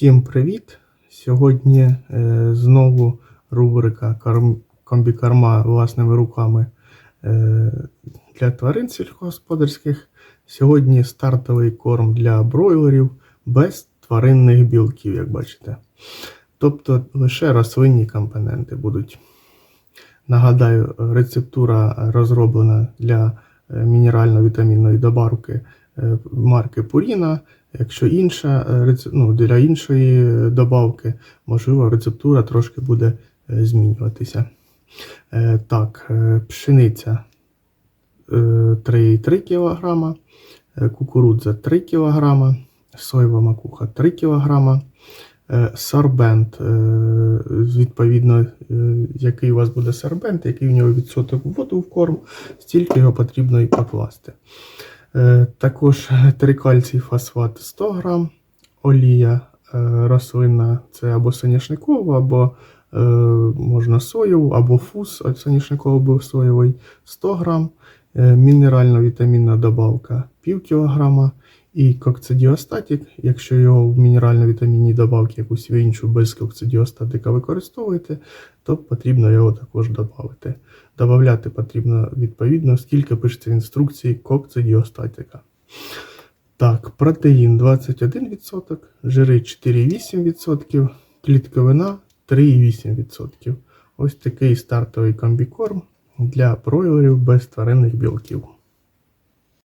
Всім привіт! Сьогодні е, знову рубрика «Корм- комбікорма власними руками е, для тварин сільськогосподарських. Сьогодні стартовий корм для бройлерів без тваринних білків, як бачите. Тобто лише рослинні компоненти будуть. Нагадаю, рецептура розроблена для е, мінерально-вітамінної добавки марки Purina. Якщо інша, е, ну, для іншої е, добавки, можливо, рецептура трошки буде е, змінюватися. Так, пшениця е, 3,3 кг, кукурудза 3 кг, соєва макуха 3 кг, сорбент, відповідно, який у вас буде сорбент, який в нього відсоток вводу в корм, стільки його потрібно і покласти. Е, Також трикальцій фосфат 100 грам, олія е, рослинна це або соняшникова, або е, можна соєву, або фус був соєвий 100 грам, е, мінерально-вітамінна добавка пів кілограма, і кокцидіостатик, якщо його в мінерально-вітамінній добавці якусь іншу без кокцидіостатика використовуєте, то потрібно його також додати. Добавляти потрібно відповідно, скільки пишеться в інструкції кокцидіостатика. Так, протеїн 21%, жири 4,8%, клітковина 3,8%. Ось такий стартовий комбікорм для бройлерів без тваринних білків.